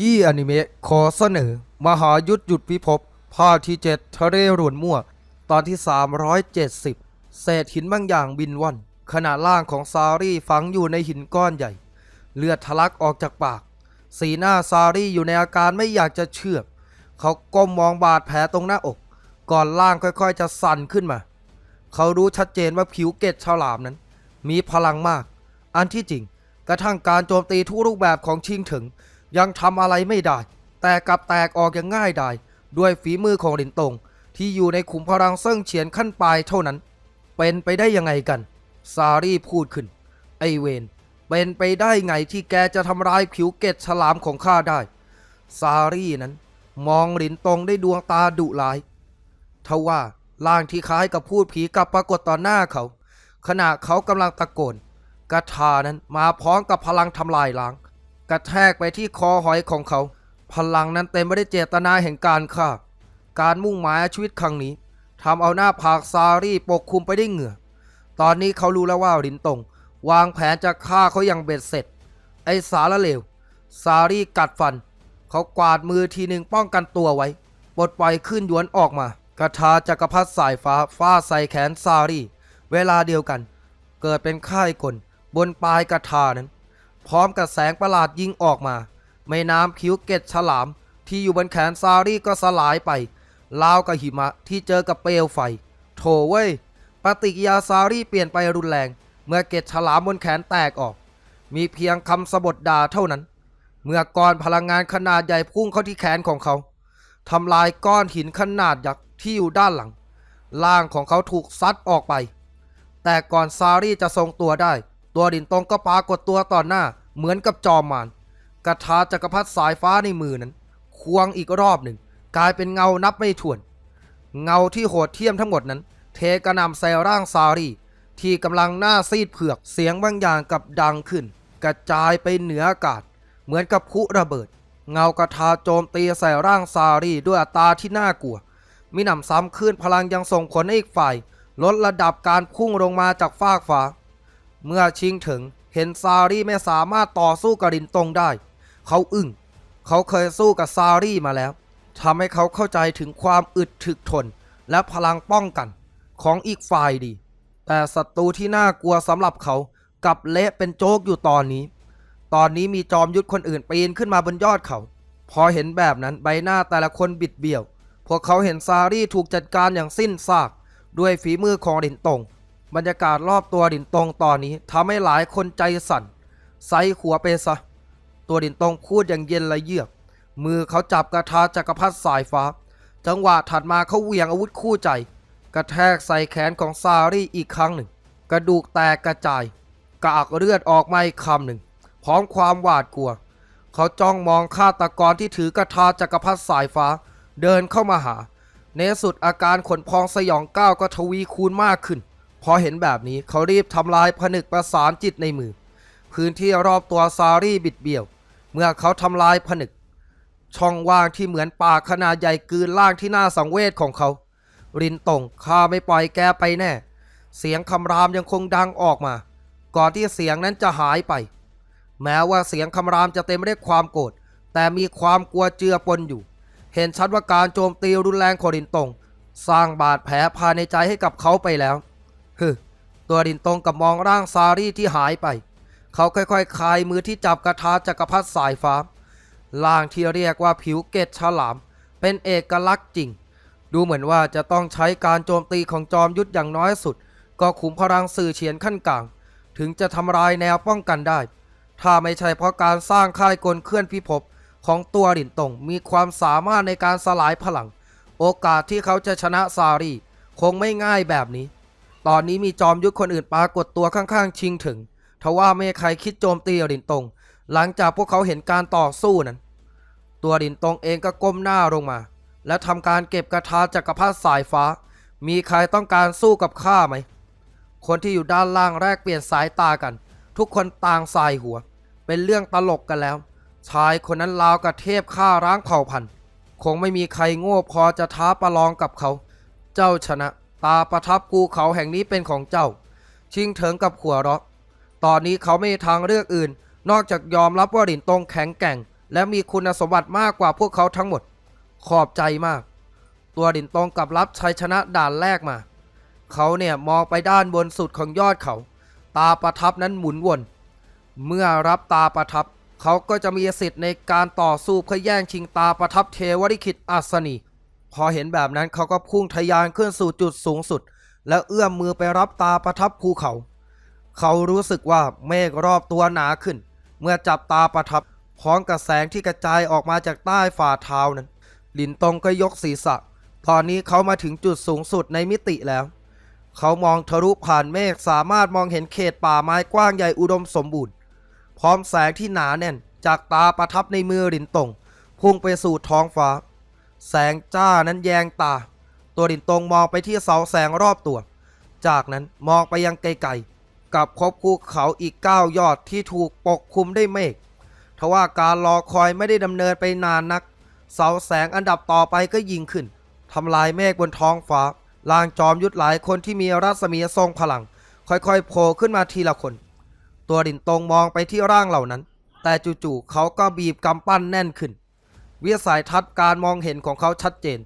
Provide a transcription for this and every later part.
ยี้อนิเมะขอเสนอ มหายุทธหยุดพิภพภาคที่7ทะเลรวนมั่ว ตอนที่ 370 เศษหินบางอย่างบินว่อนขณะล่างของซารี่ฝังอยู่ในหินก้อนใหญ่ เลือดทะลักออกจากปาก สีหน้าซารี่อยู่ในอาการไม่อยากจะเชื่อ เขาก้มมองบาดแผลตรงหน้าอก ก่อนล่างค่อยๆ จะสั่นขึ้นมา เขารู้ชัดเจนว่าผิวเกล็ดฉลามนั้น มีพลังมาก อันที่จริง กระทั่งการโจมตีทุกรูปแบบของชิงถึง ยังทำอะไรไม่ได้ แต่กลับแตกออกอย่างง่ายดายด้วยฝีมือของหลินตง ที่อยู่ในขุมพลังเซิ่งเฉียนขั้นปลายเท่านั้น เป็นไปได้ยังไงกัน ซารีพูดขึ้น ไอเวนเป็นไปได้ไงที่แกจะทำร้ายผิวเกล็ดฉลามของข้าได้ ซารีนั้น มองหลินตงได้ดวงตาดุร้ายทว่าร่างที่คล้ายกับพูดผีกลับปรากฏต่อหน้าเขา ขณะเขากำลังตะโกนกระทานั้นมาพร้อมกับพลังทำลายล้าง กระแทกไปที่คอหอยของเขา พลังนั้นเต็มไปด้วยเจตนาแห่งการฆ่า การมุ่งหมายชีวิตครั้งนี้ทำเอาหน้าผากซารี่ปกคลุมไปด้วยเหงื่อ ตอนนี้เขารู้แล้วว่าลินตงวางแผนจะฆ่าเขาอย่างเบ็ดเสร็จ ไอ้สารเลว ซารี่กัดฟัน เขากวาดมือทีหนึ่งป้องกันตัวไว้ปลดปล่อยขึ้นยวนออกมากระทาจักรพรรดิสายฟ้าฟาดใส่แขนซารี่ เวลาเดียวกัน เกิดเป็นค่ายกลบนปลายกระทานั้น พร้อมกับแสงประหลาดยิงออกมา ไม่น้ำผิวเกล็ดฉลาม ที่อยู่บนแขนซารี่ก็สลายไปราวกับหิมะที่เจอกับเปลวไฟ โถเว้ย ปฏิกิยาซารี่เปลี่ยนไปรุนแรง เมื่อเกล็ดฉลามบนแขนแตกออก มีเพียงคำสบทด่าเท่านั้น เมื่อก้อนพลังงานขนาดใหญ่พุ่งเข้าที่แขนของเขาทำลายก้อนหินขนาดยักษ์ที่อยู่ด้านหลัง ร่างของเขาถูกซัดออกไป แต่ก่อนซารี่จะทรงตัวได้ ตัวดินตรงก็ปรากฏตัวต่อหน้า เหมือนกับจอมมารกระทาจักรพรรดิสายฟ้าในมือนั้น ควงอีกรอบหนึ่ง กลายเป็นเงานับไม่ถ้วน เงาที่โหดเที่ยมทั้งหมดนั้น เทกระนำใส่ร่างซารีที่กำลังหน้าซีดเผือกเสียงบางอย่างกับดังขึ้น กระจายไปเหนืออากาศ เหมือนกับพุระเบิด เงากระทาโจมตีใส่ร่างซารีด้วยอัตราที่น่ากลัวมิหนำซ้ำขึ้นพลังยังส่งผลให้อีกฝ่าย ลดระดับการพุ่งลงมาจากฟากฟ้า เมื่อชิงถึงเห็นซารีไม่สามารถต่อสู้กับดินตรงได้ เขาอึ้ง เขาเคยสู้กับซารี่มาแล้วทำให้เขาเข้าใจถึงความอึดถึกทน และพลังป้องกันของอีกฝ่ายดี แต่ศัตรูที่น่ากลัวสำหรับเขากับเละเป็นโจกอยู่ตอนนี้ ตอนนี้มีจอมยุทธคนอื่นปีนขึ้นมาบนยอดเขา พอเห็นแบบนั้นใบหน้าแต่ละคนบิดเบี้ยว พวกเขาเห็นซารี่ถูกจัดการอย่างสิ้นซาก ด้วยฝีมือของดินตง บรรยากาศรอบตัวดินตรงตอนนี้ทำให้หลายคนใจสั่น ไซหัวไปซะ ตัวดินตรงพูดอย่างเย็นและเยือก มือเขาจับกระทาจักรพรรดิสายฟ้า จังหวะถัดมาเขาเหวี่ยงอาวุธคู่ใจ กระแทกใส่แขนของซารี่อีกครั้งหนึ่ง กระดูกแตกกระจาย กากเลือดออกมาอีกคำหนึ่ง พร้อมความหวาดกลัว เขาจ้องมองฆาตกรที่ถือกระทาจักรพรรดิสายฟ้า เดินเข้ามาหา ในสุดอาการขนพองสยองก้าวก็ทวีคูณมากขึ้น พอเห็นแบบนี้เขารีบทำลายผนึกประสานจิตในมือ พื้นที่รอบตัวซารี่บิดเบี้ยว เมื่อเขาทำลายผนึก ช่องว่างที่เหมือนปากขนาดใหญ่กลืนล่างที่น่าสังเวชของเขา รินตงข้าไม่ปล่อยแกไปแน่ เสียงคำรามยังคงดังออกมา ก่อนที่เสียงนั้นจะหายไป แม้ว่าเสียงคำรามจะเต็มไปด้วยความโกรธแต่มีความกลัวเจือปนอยู่ เห็นชัดว่าการโจมตีรุนแรงของรินตงสร้างบาดแผลภายในใจให้กับเขาไปแล้ว ฮึตัวรินตรงกับมองร่างซารีที่หายไป เขาค่อยๆคลายมือที่จับกระทาจักรพรรดิสายฟ้าล่างที่เรียกว่าผิวเกตฉลาม เป็นเอกลักษณ์จริง ดูเหมือนว่าจะต้องใช้การโจมตีของจอมยุทธอย่างน้อยสุด ก็ขุมพลังสื่อเฉียนขั้นกลาง ถึงจะทำลายแนวป้องกันได้ ถ้าไม่ใช่เพราะการสร้างค่ายกลเคลื่อนพิภพของตัวดินตงมีความสามารถในการสลายพลัง โอกาสที่เขาจะชนะซารีคงไม่ง่ายแบบนี้ ตอนนี้มีจอมยุทธคนอื่นปรากฏตัวข้างๆ ชิงถึงทว่าไม่ใครคิดโจมตีดินตง หลังจากพวกเขาเห็นการต่อสู้นั้น ตัวดินตงเองก็ก้มหน้าลงมา และทำการเก็บกระทาจักรพรรดิสายฟ้า มีใครต้องการสู้กับข้าไหม คนที่อยู่ด้านล่างแรกเปลี่ยนสายตากัน ทุกคนต่างสายหัว เป็นเรื่องตลกกันแล้ว ชายคนนั้นราวกับเทพฆ่าร้างเผ่าพันธุ์ คงไม่มีใครโง่พอจะท้าประลองกับเขา เจ้าชนะ ตาประทับภูเขาแห่งนี้เป็นของเจ้า ชิงเถิงกับขัวเราะตอนนี้เขาไม่มีทางเลือกอื่น นอกจากยอมรับว่าหลินตงแข็งแกร่ง และมีคุณสมบัติมากกว่าพวกเขาทั้งหมด ขอบใจมาก ตัวดินตรงกับรับชัยชนะด่านแรกมา เขาเนี่ยมองไปด้านบนสุดของยอดเขา ตาประทับนั้นหมุนวน เมื่อรับตาประทับ เขาก็จะมีสิทธิ์ในการต่อสู้เพื่อแย่งชิงตาประทับเทวริคิตอัศนี พอเห็นแบบนั้นเขาก็พุ่งทะยานขึ้นสู่จุดสูงสุด แล้วเอื้อมมือไปรับตาประทับภูเขา เขารู้สึกว่าเมฆรอบตัวหนาขึ้น เมื่อจับตาประทับพร้อมกับแสงที่กระจายออกมาจากใต้ฝ่าเท้านั้น หลินตงก็ยกศีรษะ ตอนนี้เขามาถึงจุดสูงสุดในมิติแล้ว เขามองทะลุผ่านเมฆสามารถมองเห็นเขตป่าไม้กว้างใหญ่อุดมสมบูรณ์ พร้อมแสงที่หนาแน่น จากตาประทับในมือหลินตงพุ่งไปสู่ท้องฟ้า แสงจ้านั้นแยงตา ตัวหลินตรงมองไปที่เสาแสงรอบตัว จากนั้นมองไปยังไกลๆกับพบภูเขาอีกเก้ายอดที่ถูกปกคลุมด้วยเมฆทว่าการรอคอยไม่ได้ดำเนินไปนานนัก เสาแสงอันดับต่อไปก็ยิงขึ้นทำลายเมฆบนท้องฟ้าลางจอมยุทธหลายคนที่มีรัศมีทรงพลัง ค่อยๆโผล่ขึ้นมาทีละคน ตัวดินตรงมองไปที่ร่างเหล่านั้น แต่จู่ๆเขาก็บีบกำปั้นแน่นขึ้น วิสัยทัศน์การมองเห็นของเขาชัดเจน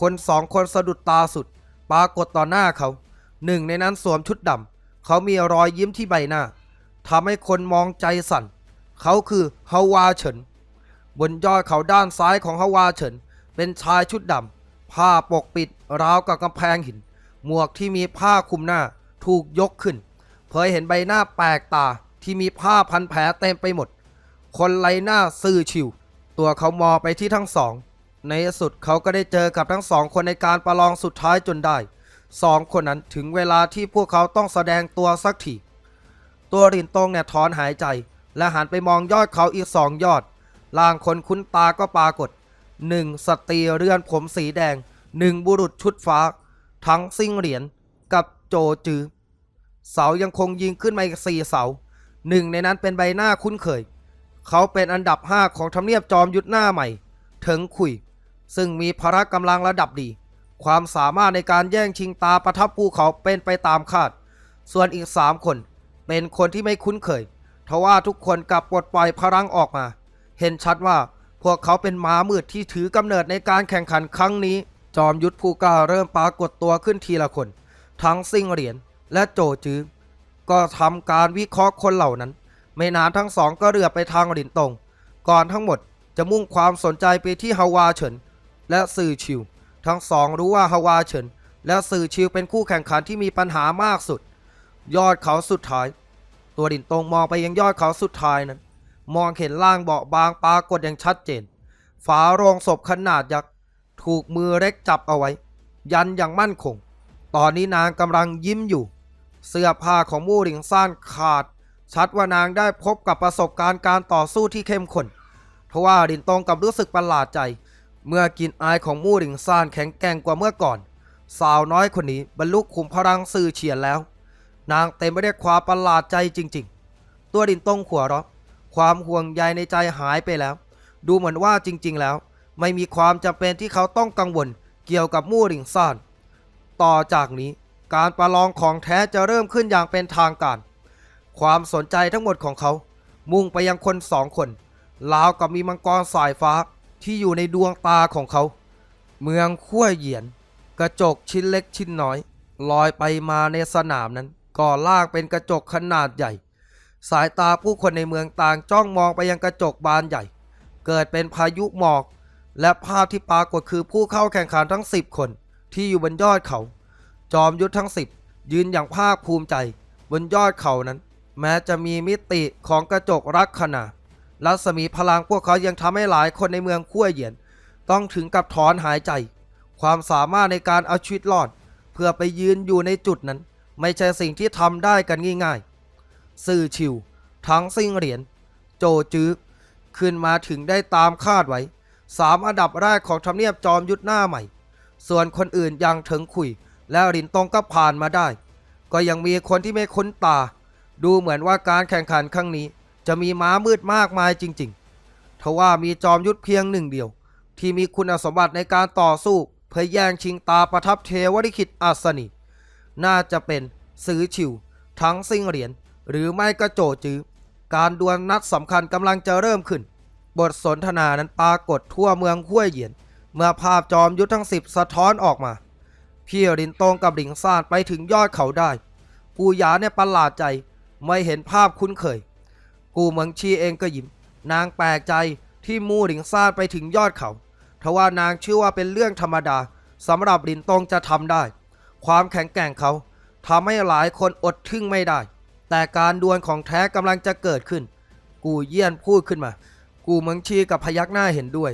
คนสองคนสะดุดตาสุด ปรากฏต่อหน้าเขา หนึ่งในนั้นสวมชุดดำ เขามีรอยยิ้มที่ใบหน้า ทำให้คนมองใจสั่น เขาคือฮาวาเฉิน บนยอดเขาด้านซ้ายของฮาวาเฉิน เป็นชายชุดดำ ผ้าปกปิดราวกับกำแพงหิน หมวกที่มีผ้าคลุมหน้าถูกยกขึ้น เผยเห็นใบหน้าแปลกตาที่มีผ้าพันแผลเต็มไปหมด คนไรหน้าซื่อชิว ตัวเขามองไปที่ทั้งสอง ในที่สุดเขาก็ได้เจอกับทั้งสองคนในการประลองสุดท้ายจนได้สองคนนั้นถึงเวลาที่พวกเขาต้องแสดงตัวสักทีตัวรินตงเนี่ยถอนหายใจ และหันไปมองยอดเขาอีกสองยอดล่างคนคุ้นตาก็ปรากฏหนึ่งสตรีเรือนผมสีแดงหนึ่งบุรุษชุดฟ้า ทั้งซิ่งเหรียญกับโจจือ เสายังคงยิงขึ้นมาอีกสี่เสาหนึ่งในนั้นเป็นใบหน้าคุ้นเคย เขาเป็นอันดับ 5 ของทำเนียบจอมยุทธหน้าใหม่ เถิงคุย ซึ่งมีพละกำลังระดับดี ความสามารถในการแย่งชิงตาประทับภูเขาเป็นไปตามคาด ส่วนอีก 3 คน เป็นคนที่ไม่คุ้นเคย ทว่าทุกคนกลับปลดปล่อยพลังออกมา เห็นชัดว่าพวกเขาเป็นม้ามืดที่ถือกำเนิดในการแข่งขันครั้งนี้ จอมยุทธผู้กล้าเริ่มปรากฏตัวขึ้นทีละคน ทั้งซิ่งเหรียญและโจจื้อก็ทำการวิเคราะห์คนเหล่านั้น ไม่นานทั้งสองก็เรือไปทางหลินตง ก่อนทั้งหมดจะมุ่งความสนใจไปที่ฮาวาเฉิน และซือชิว ทั้งสองรู้ว่าฮาวาเฉิน และซือชิวเป็นคู่แข่งขันที่มีปัญหามากสุด ยอดเขาสุดท้าย ตัวหลินตงมองไปยังยอดเขาสุดท้ายนั้น มองเห็นล่างเบาบางปรากฏอย่างชัดเจน ฝาโรงศพขนาดยักษ์ถูกมือเล็กจับเอาไว้ ยันอย่างมั่นคง ตอนนี้นางกำลังยิ้มอยู่ เสื้อผ้าของมู่หลิงซ่านขาด ชัดว่านางได้พบกับประสบการณ์การต่อสู้ที่เข้มข้นทว่าดินตรงกับรู้สึกประหลาดใจ เมื่อกินอายของมู่หลิงซ่านแข็งแกร่งกว่าเมื่อก่อน สาวน้อยคนนี้บรรลุขุมพลังสื่อเฉียนแล้ว นางเต็มไปด้วยความประหลาดใจจริง ๆ ตัวดินตรงหัวเราะความห่วงใยในใจหายไปแล้ว ดูเหมือนว่าจริง ๆ แล้ว ไม่มีความจำเป็นที่เขาต้องกังวลเกี่ยวกับมู่หลิงซ่านต่อจากนี้การประลองของแท้จะเริ่มขึ้นอย่างเป็นทางการ ความสนใจทั้งหมดของเขา มุ่งไปยังคนสองคนลาวกับมีมังกรสายฟ้าที่อยู่ในดวงตาของเขา เมืองขั้วเหยียน กระจกชิ้นเล็กชิ้นน้อย ลอยไปมาในสนามนั้นก่อล่างเป็นกระจกขนาดใหญ่ สายตาผู้คนในเมืองต่างจ้องมองไปยังกระจกบานใหญ่ เกิดเป็นพายุหมอก และภาพที่ปรากฏคือผู้เข้าแข่งขันทั้ง 10 คน ที่อยู่บนยอดเขา จอมยุทธทั้ง 10 ยืนอย่างภาคภูมิใจ บนยอดเขานั้น แม้จะมีมิติของกระจกรักขนาดรัศมีพลังพวกเขายังทำให้หลายคนในเมืองขั้วเหยียน ต้องถึงกับถอนหายใจ ความสามารถในการเอาชีวิตรอด เพื่อไปยืนอยู่ในจุดนั้น ไม่ใช่สิ่งที่ทำได้กันง่ายๆ ซื่อชิว ทั้งซิ่งเหรียญโจจื้อขึ้นมาถึงได้ตามคาดไว้สามอันดับแรกของทำเนียบจอมยุทธหน้าใหม่ ส่วนคนอื่นยังถึงคุย และหลินตงก็ผ่านมาได้ ก็ยังมีคนที่ไม่คุ้นตา ดูเหมือนว่าการแข่งขันครั้งนี้ จะมีม้ามืดมากมายจริงๆ ทว่ามีจอมยุทธเพียงหนึ่งเดียว ที่มีคุณสมบัติในการต่อสู้เพื่อแย่งชิงตาประทับเทวริคิตอัศนีน่าจะเป็นซื้อชิว ทั้งซิ่งเหรียญหรือไม่ก็โจจื้อการดวลนัดสำคัญกำลังจะเริ่มขึ้น บทสนทนานั้นปรากฏทั่วเมืองห้วยเหยียน เมื่อภาพจอมยุทธทั้งสิบสะท้อนออกมา พี่รินตรงกับหลิงซานไปถึงยอดเขาได้ กูหยาเนี่ยประหลาดใจ ไม่เห็นภาพคุ้นเคย กูเมืองชีเองก็ยิ้ม นางแปลกใจที่มู่หลิงซานไปถึงยอดเขาทว่านางเชื่อว่าเป็นเรื่องธรรมดาสำหรับลินตงจะทำได้ ความแข็งแกร่งเขาทำให้หลายคนอดทึ่งไม่ได้ แต่การดวลของแท้กำลังจะเกิดขึ้น กูเยี่ยนพูดขึ้นมา กูเมืองชีกับพยักหน้าเห็นด้วย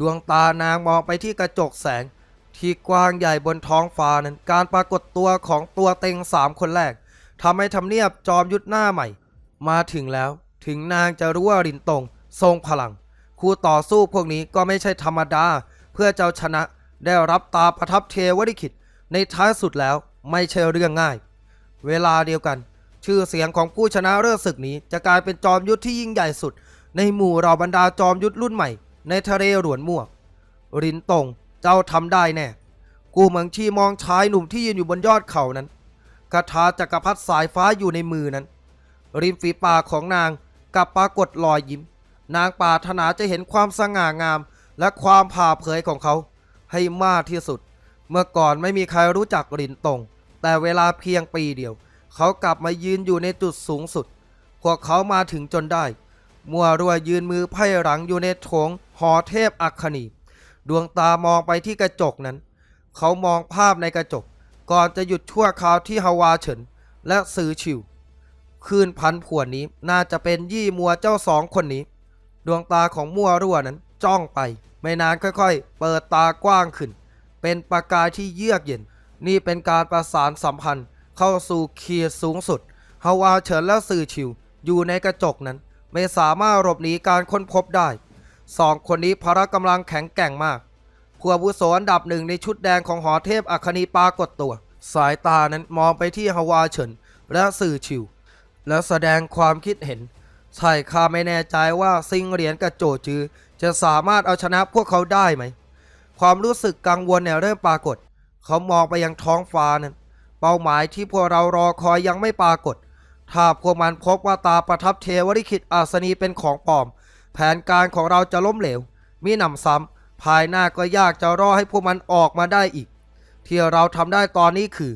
ดวงตานางมองไปที่กระจกแสง ที่กว้างใหญ่บนท้องฟ้านั้น การปรากฏตัวของตัวเต็งสามคนแรก ทำให้ทำเนียบจอมยุทธหน้าใหม่ มาถึงแล้วถึงนางจะรู้ว่ารินตงทรงพลัง คู่ต่อสู้พวกนี้ก็ไม่ใช่ธรรมดา เพื่อเจ้าชนะได้รับตาประทับเทวริขิตในท้ายสุดแล้วไม่ใช่เรื่องง่าย เวลาเดียวกัน ชื่อเสียงของผู้ชนะเลิศศึกนี้ จะกลายเป็นจอมยุทธที่ยิ่งใหญ่สุด ในหมู่เราบรรดาจอมยุทธรุ่นใหม่ ในทะเลหลวนม่วงรินตงเจ้าทำได้แน่ กูเหมืองชีมองชายหนุ่มที่ยืนอยู่บนยอดเขานั้น คาถาจักรพรรดิสายฟ้าอยู่ในมือนั้น ริมฝีปากของนางกับปรากฏรอยยิ้ม นางปราถนาจะเห็นความสง่างามและความผ่าเผยของเขา ให้มากที่สุด เมื่อก่อนไม่มีใครรู้จักรินตง แต่เวลาเพียงปีเดียว เขากลับมายืนอยู่ในจุดสูงสุด พวกเขามาถึงจนได้ มัวรัวยืนมือไพ่หลังอยู่ในโถงหอเทพอัคคณีดวงตามองไปที่กระจกนั้น เขามองภาพในกระจก ก่อนจะหยุดชั่วคราวที่ฮาวาเฉิน และซือชิว คืนพันผวนนี้น่าจะเป็นยี่มัวเจ้าสองคนนี้ ดวงตาของมัวรั่วนั้นจ้องไป ไม่นานค่อยๆ เปิดตากว้างขึ้น เป็นประกายที่เยือกเย็น นี่เป็นการประสานสัมพันธ์เข้าสู่เคียร์สูงสุดฮาวาเฉินและซือชิว อยู่ในกระจกนั้น ไม่สามารถหลบหนีการค้นพบได้สองคนนี้พละกำลังแข็งแกร่งมาก ผู้อาวุโสอันดับหนึ่งในชุดแดงของหอเทพอัคนีปรากฏตัว สายตานั้นมองไปที่ฮาวาเฉินและสื่อชิว และแสดงความคิดเห็น ใช่ข้าไม่แน่ใจว่าซิงเหรียญกับโจจือ จะสามารถเอาชนะพวกเขาได้ไหม ความรู้สึกกังวลเนี่ยเริ่มปรากฏ เขามองไปยังท้องฟ้านั้น เป้าหมายที่พวกเรารอคอยยังไม่ปรากฏ ถ้าพวกมันพบว่าตาประทับเทวริขิตอาสนีเป็นของปลอม แผนการของเราจะล้มเหลว มีหนำซ้ำ ภายหน้าก็ยากจะรอให้พวกมันออกมาได้อีก ที่เราทำได้ตอนนี้คือ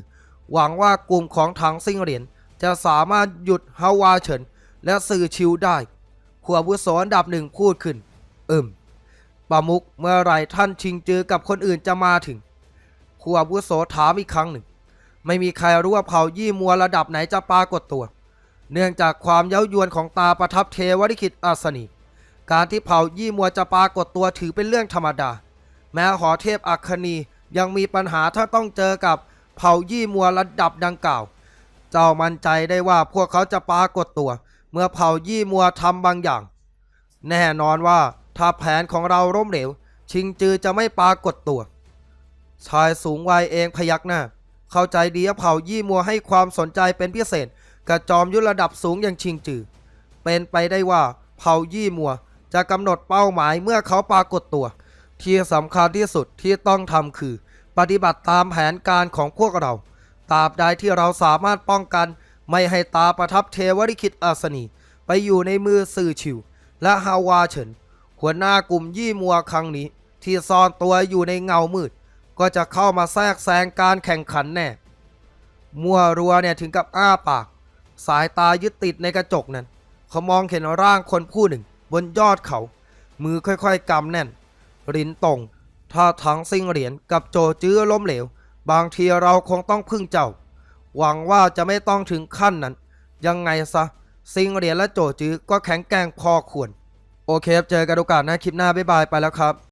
หวังว่ากลุ่มของถังซิงเหรียญจะสามารถหยุดฮาวาเฉิน และสื่อชิวได้ขัวบุโสอันดับหนึ่งพูดขึ้น เอิมปามุกเมื่อไรท่านชิงจือกับคนอื่นจะมาถึงขัวบุโสถามอีกครั้งหนึ่ง ไม่มีใครรู้ว่าเผ่ายี่มัวระดับไหนจะปรากฏตัว เนื่องจากความเย้ายวนของตาประทับเทวริขิตอาสนี การที่เผ่ายี่มัวจะปรากฏตัวถือเป็นเรื่องธรรมดา แม้หอเทพอัคคณียังมีปัญหาถ้าต้องเจอกับเผ่ายี่มัวระดับดังกล่าว เจ้ามั่นใจได้ว่าพวกเขาจะปรากฏตัว เมื่อเผ่ายี่มัวทำบางอย่าง แน่นอนว่าถ้าแผนของเราล้มเหลว ชิงจือจะไม่ปรากฏตัว ชายสูงวัยเองพยักหน้า เข้าใจดีว่าเผ่ายี่มัวให้ความสนใจเป็นพิเศษกับจอมยุทธระดับสูงอย่างชิงจือ เป็นไปได้ว่าเผ่ายี่มัว จะกำหนดเป้าหมายเมื่อเขาปรากฏตัว ที่สำคัญที่สุดที่ต้องทำคือ ปฏิบัติตามแผนการของพวกเราตราบใดที่เราสามารถป้องกัน ไม่ให้ตาประทับเทวริคิตอาสนี ไปอยู่ในมือสื่อชิว และฮาวาเฉินหัวหน้ากลุ่มยี่มัวครั้งนี้ ที่ซ่อนตัวอยู่ในเงามืด ก็จะเข้ามาแทรกแซงการแข่งขันแน่ มัวรัวเนี่ยถึงกับอ้าปาก สายตายึดติดในกระจกนั้น เขามองเห็นร่างคนผู้หนึ่ง บนยอดเขา มือค่อยๆกำแน่นรินตรงถ้าถังซิงเหรียญกับโจจื้อล้มเหลว บางทีเราคงต้องพึ่งเจ้า หวังว่าจะไม่ต้องถึงขั้นนั้น ยังไงซะ ซิงเหรียญและโจจื้อก็แข็งแกร่งพอควร โอเคครับเจอกันโอกาสหน้าคลิปหน้าบ๊ายบายไปแล้วครับ